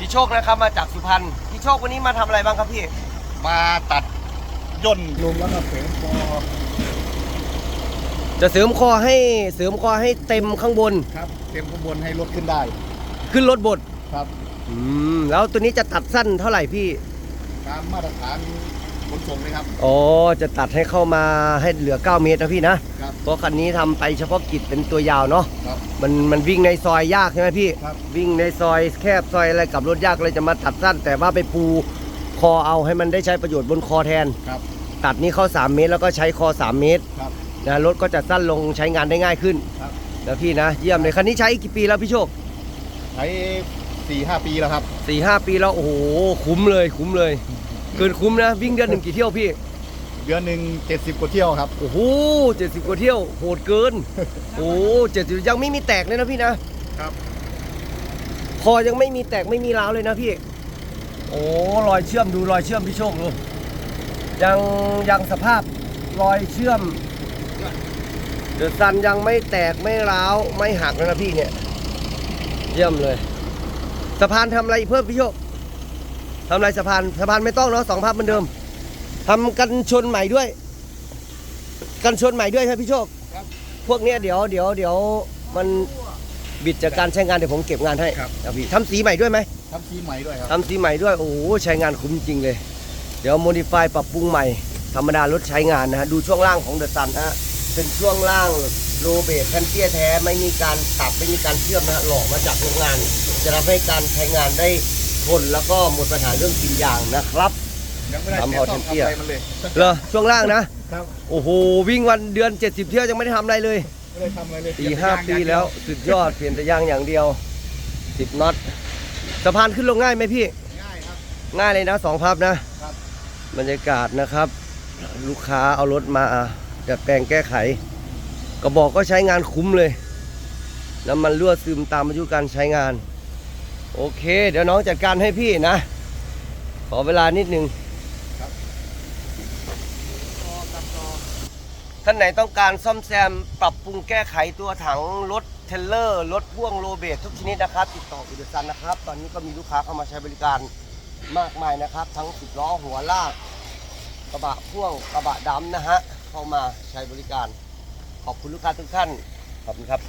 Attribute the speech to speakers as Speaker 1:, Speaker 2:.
Speaker 1: พี่โชคนะครับมาจากสุพรรณพี่โชควันนี้มาทำอะไรบ้างครับพี่
Speaker 2: มาตัดย่นลงแล้วก็เสริมคอ
Speaker 1: จะเสริมคอให้เสริมคอให้เต็มข้างบน
Speaker 2: ครับ เต็มข้างบนให้รถขึ้นได้
Speaker 1: ขึ้นรถบด
Speaker 2: ครับ
Speaker 1: อืมแล้วตัวนี้จะตัดสั้นเท่าไหร่พี่
Speaker 2: ตามมาตรฐานขนส่งเลยครับ
Speaker 1: อ๋อ จะตัดให้เข้ามาให้เหลือ 9 เมตรนะพี่นะ ครับ เพราะคันนี้ทำไปเฉพาะกิจเป็นตัวยาวเนาะ
Speaker 2: ครับ
Speaker 1: มันมันวิ่งในซอยยากใช่ไหมพี่
Speaker 2: ครับ
Speaker 1: วิ่งในซอยแคบซอยอะไรกับรถยากเลยจะมาตัดสั้น แต่ว่าไปปูคอเอาให้มันได้ใช้ประโยชน์บนคอแทน
Speaker 2: ครับ
Speaker 1: ตัดนี้เข้า 3 เมตร แล้วก็ใช้คอ 3 เมตร
Speaker 2: ครับ
Speaker 1: นะรถก็จะสั้นลงใช้งานได้ง่ายขึ้น
Speaker 2: ครับ
Speaker 1: แล้วพี่นะ เยี่ยมเลยคันนี้ใช้กี่ปีแล้วพี่โชค
Speaker 2: ใช้สี่ห้าปีแล้วครับ
Speaker 1: 4ี่หปีแล้วโอ้โหคุ้มเลยคุ้มเลย เกินคุ้มนะ วิ่งเดือนหนึ่งกี่เที่ยวพี่
Speaker 2: เดือนหนึ่งเจ็ดสิบกว่าเที่ยวครับ
Speaker 1: โอ้โหเจ็ดสิบกว่าเที่ยวโหดเกิน โอ้เจ็ดสิบยังไม่มีแตกเลยนะพี่นะ
Speaker 2: ครับ
Speaker 1: คอยังไม่มีแตกไม่มีร้าวเลยนะพี่ โอ้รอยเชื่อมดูรอยเชื่อมพี่โชคดูยังยังสภาพรอยเชื่อมเดือดซันยังไม่แตกไม่ร้าวไม่หักเลยนะพี่เนี่ย เยี่ยมเลย สะพานทำอะไรเพิ่มพี่โชคทำอะไรสะพานสะพานไม่ต้องเนาะสองภาพเหมือนเดิม ทำกันชนใหม่ด้วย กันชนใหม่ด้วยใช่ไหมพี่โชค
Speaker 2: ครับ
Speaker 1: พวกเนี้ยเดี๋ยวเดี๋ยวเดี๋ยวมันบิดจากการใช้งานเดี๋ยวผมเก็บงานให้
Speaker 2: ครับ
Speaker 1: เอาพี่ทำสีใหม่ด้วยไหม
Speaker 2: ทำสีใหม่ด้วยครับ
Speaker 1: ทำสีใหม่ด้วยโอ้โหใช้งานคุ้มจริงเลย เดี๋ยวโมดิฟายปรับปรุงใหม่ ธรรมดารถใช้งานนะฮะดูช่วงล่างของเดอะซันนะฮะเป็นช่วงล่างโลเบสแผ่นเตี้ยแท้ไม่มีการตัดไม่มีการเชื่อมนะฮะหลอกมาจากโรงงาน จะทำให้การใช้งานได้ทนแล้วก็หมดปัญหาเรื่องกลินยางนะครับ
Speaker 2: ยังไม่ได้
Speaker 1: ทำ
Speaker 2: เสีย
Speaker 1: เอา
Speaker 2: ต้อง
Speaker 1: เต็มที่
Speaker 2: ทำ
Speaker 1: อะ
Speaker 2: อะไรมันเลย
Speaker 1: เหรอช่วงล่างนะ
Speaker 2: ครับ
Speaker 1: โอ้โห วิ่งวันเดือน 70 เที่ยวยังไม่ได้ทำอะไรเลย
Speaker 2: ไม่ได้ทำอะไรเลย
Speaker 1: สี่ห้าปีแล้วสุดยอดเปลี่ยนแต่ยางอย่างเดียวสิบน็อตสะพานขึ้นลงง่ายไหมพี่
Speaker 2: ง่ายครับ
Speaker 1: ง่ายเลยนะสองพับนะครับบรรยากาศนะครับ ลูกค้าเอารถมาดัดแปลงแก้ไข กระบอกก็ใช้งานคุ้มเลยน้ำมันรั่วซึมตามอายุการใช้งาน โอเค เดี๋ยวน้องจัดการให้พี่นะ ขอเวลานิดนึง ท่านไหนต้องการซ่อมแซมปรับปรุงแก้ไขตัวถังรถเทเลอร์รถพ่วงโรเบททุกชนิดนะครับ ติดต่ออุดซันนะครับ ตอนนี้ก็มีลูกค้าเข้ามาใช้บริการมากมายนะครับ ทั้งสิบล้อหัวลากกระบะพ่วงกระบะดำนะฮะเข้ามาใช้บริการ ขอบคุณลูกค้าทุกท่านขอบคุณครับ